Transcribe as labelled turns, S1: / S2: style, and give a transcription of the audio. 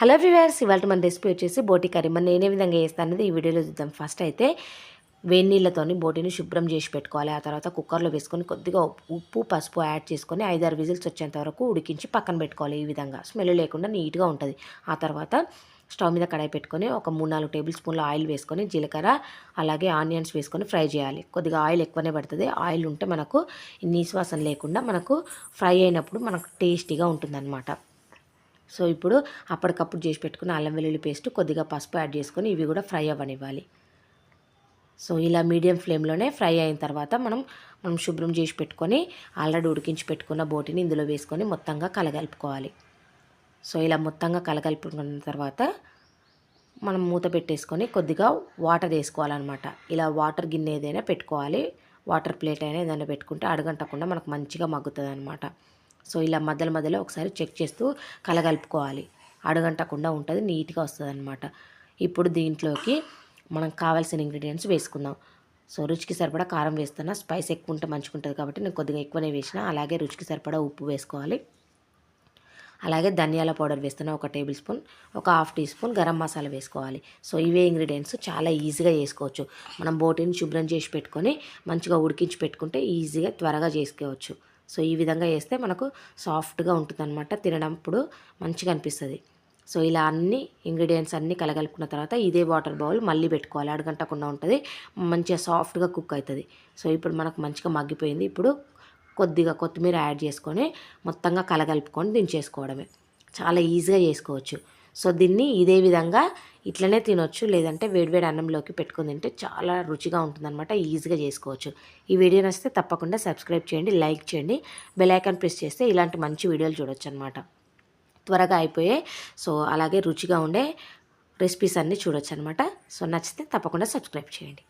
S1: Hello viewers ఇవాళ మన recipe వచ్చేసి బోటి కర్రీ. మరి నేను ఏ విధంగా చేస్తాను అనేది ఈ వీడియోలో చూద్దాం. ఫస్ట్ అయితే వేడి నీళ్ళతోని బోటిని శుభ్రం చేసి పెట్టుకోవాలి. ఆ తర్వాత కుక్కర్లో వేసుకొని కొద్దిగా ఉప్పు పసుపు యాడ్ చేసుకొని ఐదారు విజిల్స్ వచ్చేంత వరకు ఉడికించి పక్కన పెట్టుకోవాలి ఈ విధంగా. స్మెల్ లేకుండా నీట్గా ఉంటుంది. ఆ తర్వాత స్టవ్ మీద కడాయి పెట్టుకొని ఒక మూడు నాలుగు టేబుల్ స్పూన్ల ఆయిల్ వేసుకొని జీలకర్ర అలాగే ఆనియన్స్ వేసుకొని ఫ్రై చేయాలి. కొద్దిగా ఆయిల్ ఎక్కువనే పడుతుంది. ఆయిల్ ఉంటే మనకు నీశ్వాసం లేకుండా మనకు ఫ్రై అయినప్పుడు మనకు టేస్టీగా ఉంటుందన్నమాట. సో ఇప్పుడు అప్పటికప్పుడు చేసి పెట్టుకున్న అల్లం వెల్లుల్లి పేస్ట్ కొద్దిగా పసుపు యాడ్ చేసుకొని ఇవి కూడా ఫ్రై అవ్వనివ్వాలి. సో ఇలా మీడియం ఫ్లేమ్లోనే ఫ్రై అయిన తర్వాత మనం మనం శుభ్రం చేసి పెట్టుకొని ఆల్రెడీ ఉడికించి పెట్టుకున్న బోటిని ఇందులో వేసుకొని మొత్తంగా కలగలుపుకోవాలి. సో ఇలా మొత్తంగా కలగలుపుకున్న తర్వాత మనం మూత పెట్టేసుకొని కొద్దిగా వాటర్ వేసుకోవాలన్నమాట. ఇలా వాటర్ గిన్నె ఏదైనా పెట్టుకోవాలి. వాటర్ ప్లేట్ అయినా ఏదైనా పెట్టుకుంటే అడగంటకుండా మనకు మంచిగా మగ్గుతుంది అనమాట సో ఇలా మధ్యలో మధ్యలో ఒకసారి చెక్ చేస్తూ కలగలుపుకోవాలి. అడగంటకుండా ఉంటుంది నీట్గా వస్తుంది అనమాట ఇప్పుడు దీంట్లోకి మనకు కావాల్సిన ఇంగ్రీడియంట్స్ వేసుకుందాం. సో రుచికి సరిపడా కారం వేస్తున్నా స్పైస్ ఎక్కువ ఉంటే మంచిగా ఉంటుంది కాబట్టి నేను కొద్దిగా ఎక్కువనే వేసిన అలాగే రుచికి సరిపడా ఉప్పు వేసుకోవాలి. అలాగే ధనియాల పౌడర్ వేస్తున్నా ఒక టేబుల్ స్పూన్ ఒక half teaspoon garam masala వేసుకోవాలి. సో ఇవే ఇంగ్రీడియంట్స్ చాలా ఈజీగా చేసుకోవచ్చు. మనం బోటిని శుభ్రం చేసి పెట్టుకొని మంచిగా ఉడికించి పెట్టుకుంటే ఈజీగా త్వరగా చేసుకోవచ్చు. సో ఈ విధంగా చేస్తే మనకు సాఫ్ట్గా ఉంటుంది అనమాట మంచిగా అనిపిస్తుంది. సో ఇలా అన్ని ఇంగ్రీడియంట్స్ అన్నీ కలగలుపుకున్న తర్వాత ఇదే వాటర్ బౌల్ మళ్ళీ పెట్టుకోవాలి. అడగంటకుండా ఉంటుంది. మంచిగా సాఫ్ట్గా కుక్ అవుతుంది సో ఇప్పుడు మనకు మంచిగా మగ్గిపోయింది. ఇప్పుడు కొద్దిగా కొత్తిమీర యాడ్ చేసుకొని మొత్తంగా కలగలుపుకొని దించేసుకోవడమే. చాలా ఈజీగా చేసుకోవచ్చు. సో దీన్ని ఇదే విధంగా ఇట్లనే తినొచ్చు లేదంటే వేడివేడి అన్నంలోకి పెట్టుకుని తింటే చాలా రుచిగా ఉంటుందన్నమాట ఈజీగా చేసుకోవచ్చు. ఈ వీడియో నచ్చితే తప్పకుండా సబ్స్క్రైబ్ చేయండి లైక్ చేయండి బెలైకాన్ ప్రెస్ చేస్తే ఇలాంటి మంచి వీడియోలు చూడొచ్చు అనమాట త్వరగా అయిపోయే సో అలాగే రుచిగా ఉండే రెసిపీస్ అన్నీ చూడొచ్చు అనమాట సో నచ్చితే తప్పకుండా సబ్స్క్రైబ్ చేయండి.